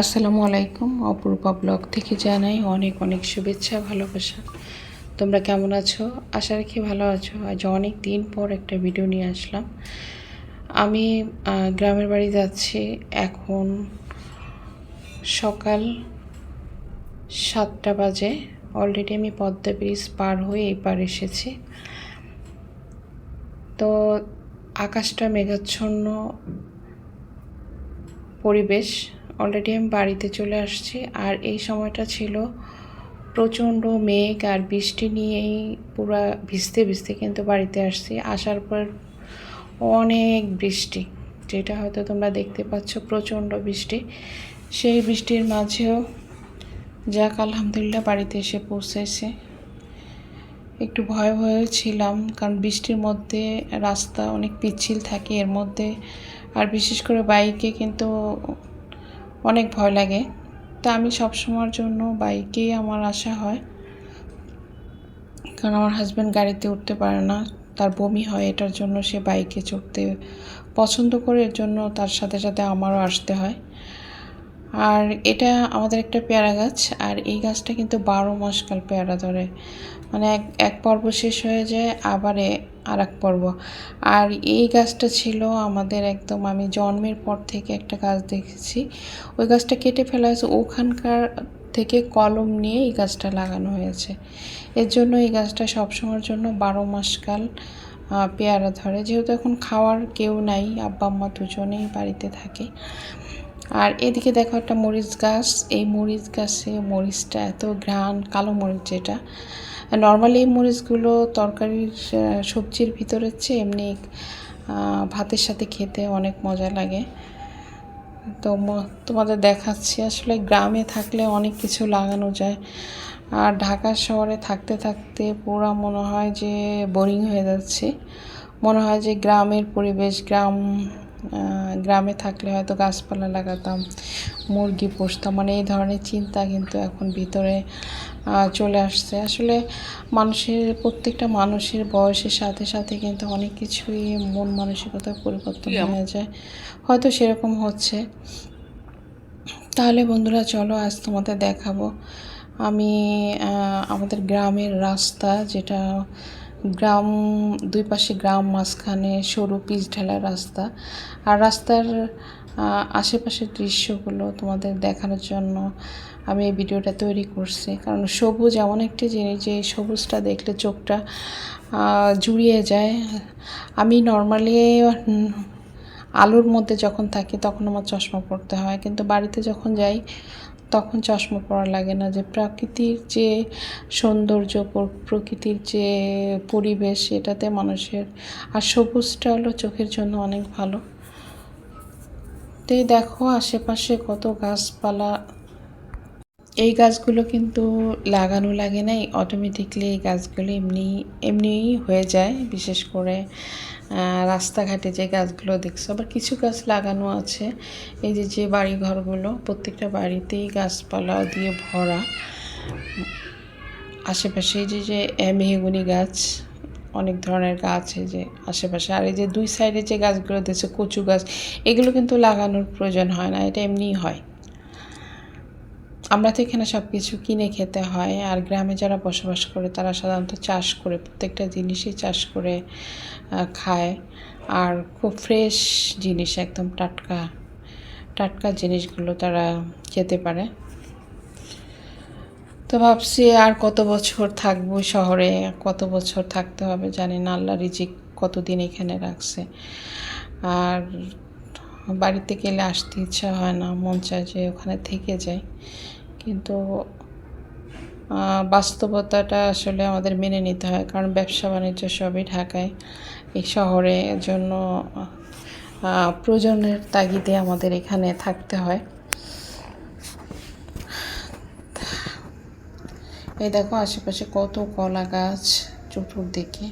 আসসালামু আলাইকুম। অপূর্বা ব্লগ থেকে জানাই অনেক অনেক শুভেচ্ছা, ভালোবাসা। তোমরা কেমন আছো? আশা রাখি ভালো আছো। আজ অনেক দিন পর একটা ভিডিও নিয়ে আসলাম। আমি গ্রামের বাড়ি যাচ্ছি এখন সকাল সাতটা বাজে। অলরেডি আমি পদ্মা ব্রিজ পার হয়ে এই পার এসেছি। তো আকাশটা মেঘাচ্ছন্ন পরিবেশ। অলরেডি আমি বাড়িতে চলে আসছি। আর এই সময়টা ছিল প্রচণ্ড মেঘ আর বৃষ্টি নিয়েই পুরা ভিজতে ভিজতে কিন্তু বাড়িতে আসছি। আসার পর অনেক বৃষ্টি, যেটা হয়তো তোমরা দেখতে পাচ্ছ প্রচণ্ড বৃষ্টি। সেই বৃষ্টির মাঝেও যাক, আলহামদুলিল্লাহ বাড়িতে এসে পৌঁছেছে। একটু ভয়ে ভয়ে ছিলাম, কারণ বৃষ্টির মধ্যে রাস্তা অনেক পিচ্ছিল থাকে, এর মধ্যে। আর বিশেষ করে বাইকে কিন্তু অনেক ভয় লাগে। তা আমি সবসময়ের জন্য বাইকেই আমার আসা হয়। কারণ আমার হাজব্যান্ড গাড়িতে উঠতে পারে না, তার বমি হয়, এটার জন্য সে বাইকে চড়তে পছন্দ করে, এর জন্য তার সাথে সাথে আমারও আসতে হয়। আর এটা আমাদের একটা পেয়ারা গাছ, আর এই গাছটা কিন্তু বারো মাস কাল পেয়ারা ধরে। মানে এক এক পর্ব শেষ হয়ে যায়, আবার আর এক পর্ব। আর এই গাছটা ছিল আমাদের একদম, আমি জন্মের পর থেকে একটা গাছ দেখেছি। ওই গাছটা কেটে ফেলা হয়েছে, ওখানকার থেকে কলম নিয়ে এই গাছটা লাগানো হয়েছে। এর জন্য এই গাছটা সবসময়ের জন্য বারো মাসকাল পেয়ারা ধরে। যেহেতু এখন খাওয়ার কেউ নাই, আব্বা আম্মা দুজনেই বাড়িতে থাকে। আর এদিকে দেখো একটা মরিচ গাছ। এই মরিচ গাছে মরিচটা এত ঘ্রাণ, কালো মরিচ যেটা। নর্মালি মরিচগুলো তরকারির সবজির ভিতরে চেয়ে এমনি ভাতের সাথে খেতে অনেক মজা লাগে। তো তোমাদের দেখাচ্ছি। আসলে গ্রামে থাকলে অনেক কিছু লাগানো যায়। আর ঢাকা শহরে থাকতে থাকতে পুরো মনে হয় যে বোরিং হয়ে যাচ্ছে। মনে হয় যে গ্রামের পরিবেশ, গ্রাম গ্রামে থাকলে হয়তো গাছপালা লাগাতাম মুরগি পুষতাম মানে এই ধরনের চিন্তা কিন্তু এখন ভিতরে চলে আসছে। আসলে মানুষের প্রত্যেকটা মানুষের বয়সের সাথে সাথে কিন্তু অনেক কিছুই মন মানসিকতা পরিবর্তন হয়ে যায়। হয়তো সেরকম হচ্ছে। তাহলে বন্ধুরা চলো আজ তোমাদের দেখাবো। আমি আমাদের গ্রামের রাস্তা যেটা গ্রাম, দুই পাশে গ্রাম, মাঝখানে সরু পিচ ঢালা রাস্তা। আর রাস্তার আশেপাশের দৃশ্যগুলো তোমাদের দেখানোর জন্য আমি এই ভিডিওটা তৈরি করছি। কারণ সবুজ এমন একটি জিনিস যে সবুজটা দেখলে চোখটা জুড়িয়ে যায়। আমি নর্মালি আলোর মধ্যে যখন থাকি তখন আমার চশমা পরতে হয়। কিন্তু বাড়িতে যখন যাই তখন চশমা পরা লাগে না যে প্রাকৃতিক যে সৌন্দর্য প্রকৃতির যে পরিবেশ, এটাতে মানুষের, আর সবুজটা হলো চোখের জন্য অনেক ভালো। তো দেখো, আশেপাশে কত গাছপালা এই গাছগুলো কিন্তু লাগানো লাগে নাই অটোমেটিকলি এই গাছগুলো এমনি, এমনিই হয়ে যায়, বিশেষ করে রাস্তাঘাটে যে গাছগুলো দেখছ, আবার কিছু গাছ লাগানো আছে, এই যে যে বাড়ি ঘরগুলো প্রত্যেকটা বাড়িতেই গাছপালা দিয়ে ভরা। আশেপাশে যে যে মেহগুনি গাছ, অনেক ধরনের গাছ, এই যে, আশেপাশে। আর এই যে, দুই সাইডে যে গাছগুলো দিয়েছে কচু গাছ, এগুলো কিন্তু লাগানোর প্রয়োজন হয় না, এটা এমনিই হয়। আমরা তো এখানে সব কিছু কিনে খেতে হয়, আর গ্রামে যারা বসবাস করে তারা সাধারণত চাষ করে, প্রত্যেকটা জিনিসই চাষ করে খায়। আর খুব ফ্রেশ জিনিস, একদম টাটকা টাটকা জিনিসগুলো তারা খেতে পারে। তো ভাবছি আর কত বছর থাকব শহরে, কত বছর থাকতে হবে জানি না, আল্লাহ রিজিক কতদিন এখানে রাখছে। আর বাড়িতে গেলে আসতে ইচ্ছা হয় না, মন চায় যে ওখানে থেকে যাই। কিন্তু বাস্তবতাটা আসলে আমাদের মেনে নিতে হয়। কারণ ব্যবসা বাণিজ্য সবই ঢাকায়। এই শহরে জন্য প্রয়োজনের তাগিদে আমাদের এখানে থাকতে হয়। এই দেখো, আশেপাশে কত কলা গাছ চতুর্দিকে।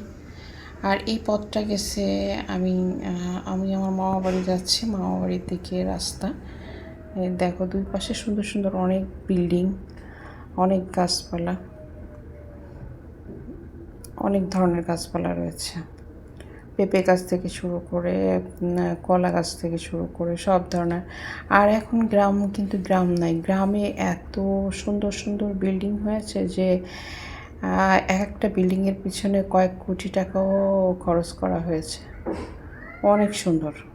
আর এই পথটা গেছে আমি আমি আমার মামা বাড়ি যাচ্ছি। মামা বাড়ির দিকে রাস্তা। দেখো, দুই পাশে সুন্দর সুন্দর অনেক বিল্ডিং, অনেক গাছপালা, অনেক ধরনের গাছপালা রয়েছে। পেঁপে গাছ থেকে শুরু করে কলা গাছ থেকে শুরু করে, সব ধরনের। আর এখন গ্রাম কিন্তু গ্রাম নাই গ্রামে এত সুন্দর সুন্দর বিল্ডিং হয়েছে যে এক একটা বিল্ডিংয়ের পিছনে কয়েক কোটি টাকাও খরচ করা হয়েছে। অনেক সুন্দর।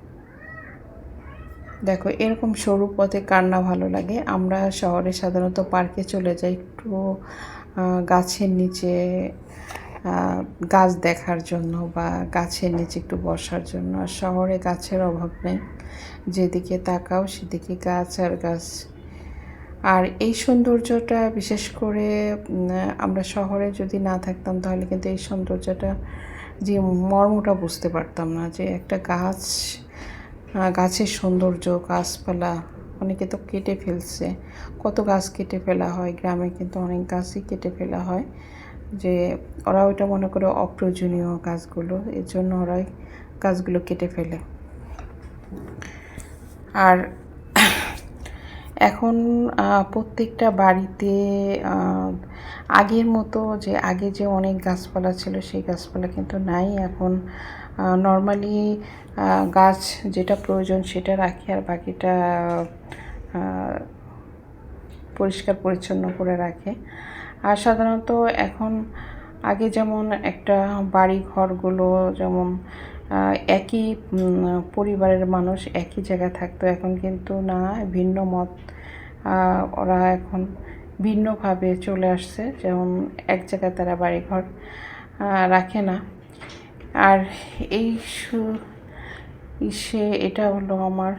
দেখো, এরকম সরু পথে কার না ভালো লাগে। আমরা শহরে সাধারণত পার্কে চলে যাই একটু গাছের নিচে গাছ দেখার জন্য বা গাছের নিচে একটু বসার জন্য। আর শহরে গাছের অভাব নেই। যেদিকে তাকাও সেদিকে গাছ আর গাছ। আর এই সৌন্দর্যটা বিশেষ করে আমরা শহরে যদি না থাকতাম তাহলে কিন্তু এই সৌন্দর্যটা যে মর্মটা বুঝতে পারতাম না যে একটা গাছ গাছের সৌন্দর্য, গাছপালা অনেকে তো কেটে ফেলছে। কত গাছ কেটে ফেলা হয়? গ্রামে কিন্তু অনেক গাছই কেটে ফেলা হয়। যে ওরা ওইটা মনে করে অপ্রয়োজনীয় গাছগুলো, এর জন্য ওরাই গাছগুলো কেটে ফেলে। আর এখন প্রত্যেকটা বাড়িতে আগের মতো যে, আগে যে অনেক গাছপালা ছিল, সেই গাছপালা কিন্তু নাই। এখন নর্মালি গাছ যেটা প্রয়োজন সেটা রাখি আর বাকিটা পরিষ্কার পরিচ্ছন্ন করে রাখে। আর সাধারণত এখন, আগে যেমন একটা বাড়ি ঘরগুলো যেমন একই পরিবারের মানুষ একই জায়গায় থাকতো। এখন কিন্তু না, ভিন্ন মত ওরা এখন ভিন্নভাবে চলে আসছে। যেমন এক জায়গায় তারা বাড়িঘর রাখে না। আর এই সু- এটা হলো আমার